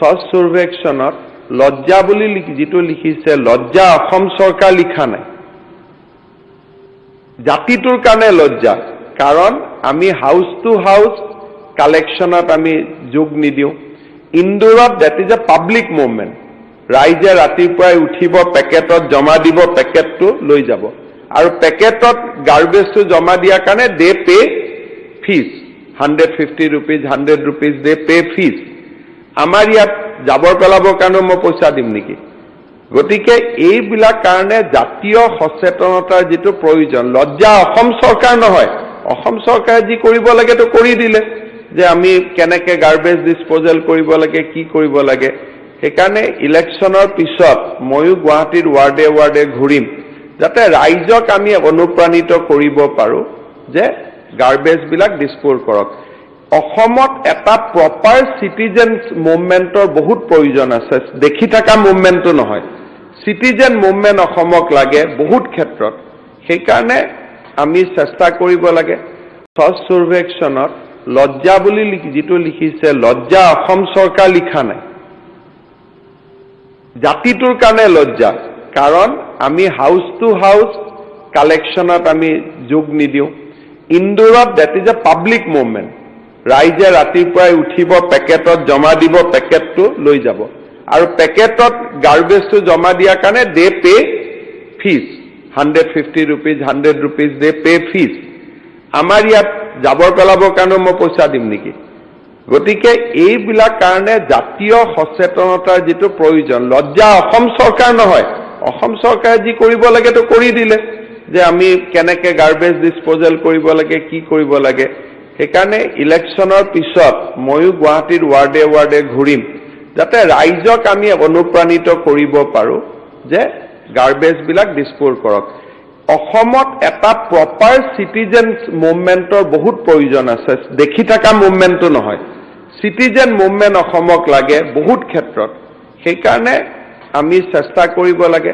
স্বচ্ছ সৰ্বেক্ষণত লজ্জা বুলি যিটো লিখিছে, লজ্জা অসম চৰকাৰ লিখা নাই। জাতিটোৰ কাৰণে লজ্জা। কাৰণ আমি হাউচ টু হাউচ কালেকশ্যনত আমি যোগ নিদিওঁ। ইন্দোৰত that is a public movement ৰাইজে ৰাতিপুৱাই উঠিব, পেকেটত জমা দিব, পেকেটটো লৈ যাব। আৰু পেকেটত গাৰ্বেজটো জমা দিয়াৰ কাৰণে they pay fees hundred fifty rupees hundred rupees they pay fees আমাৰ ইয়াত জাবৰ পেলাবৰ কাৰণেও মই পইচা দিম নেকি? গতিকে এইবিলাক কাৰণে জাতীয় সচেতনতাৰ যিটো প্ৰয়োজন, লজ্জা অসম চৰকাৰ নহয়, অসম চৰকাৰে যি কৰিব লাগেতো কৰি দিলে, যে আমি কেনেকে গাৰ্বেজ ডিছপ'জেল কৰিব লাগে, কি কৰিব লাগে। সেইকাৰণে ইলেকশ্যনৰ পিছত ময়ো গুৱাহাটীৰ ৱাৰ্ডে ৱাৰ্ডে ঘূৰিম, যাতে ৰাইজক আমি অনুপ্ৰাণিত কৰিব পাৰোঁ যে গাৰ্বেজবিলাক ডিছপ'জ কৰক। অসমত এটা প্ৰপাৰ চিটিজেনছ মুভমেণ্টৰ বহুত প্ৰয়োজন আছে। দেখি থকা মুভমেণ্টটো নহয়। চিটিজেন মুভমেণ্ট অসমক লাগে বহুত ক্ষেত্ৰত। সেইকাৰণে আমি চেষ্টা কৰিব লাগে। স্বচ্ছ সৰ্বেক্ষণত লজ্জা বুলি যিটো লিখিছে লজ্জা অসম চৰকাৰ লিখা নাই। জাতিটোৰ কাৰণে লজ্জা। কাৰণ আমি হাউচ টু হাউচ কালেকশ্যনত আমি যোগ নিদিওঁ। ইন্দোৰত that is a public movement ৰাইজে ৰাতিপুৱাই উঠিব, পেকেটত জমা দিব, পেকেটটো লৈ যাব। আৰু পেকেটত গাৰ্বেজটো জমা দিয়াৰ কাৰণে they pay fees hundred fifty rupees hundred rupees they pay fees আমাৰ ইয়াত জাবৰ পেলাবৰ কাৰণেও মই পইচা দিম নেকি? গতিকে এইবিলাক কাৰণে জাতীয় সচেতনতাৰ যিটো প্ৰয়োজন, লজ্জা অসম চৰকাৰ নহয়, অসম চৰকাৰে যি কৰিব লাগেতো কৰি দিলে, যে আমি কেনেকে গাৰ্বেজ ডিছপ'জেল কৰিব লাগে, কি কৰিব লাগে। সেইকাৰণে ইলেকশ্যনৰ পিছত ময়ো গুৱাহাটীৰ ৱাৰ্ডে ৱাৰ্ডে ঘূৰিম, যাতে ৰাইজক আমি অনুপ্ৰাণিত কৰিব পাৰোঁ যে গাৰ্বেজবিলাক ডিছপ'জ কৰক। অসমত এটা প্ৰপাৰ চিটিজেনছ মুভমেণ্টৰ বহুত প্ৰয়োজন আছে। দেখি থকা মুভমেণ্টটো নহয়। চিটিজেন মুভমেণ্ট অসমক লাগে বহুত ক্ষেত্ৰত। সেইকাৰণে আমি চেষ্টা কৰিব লাগে।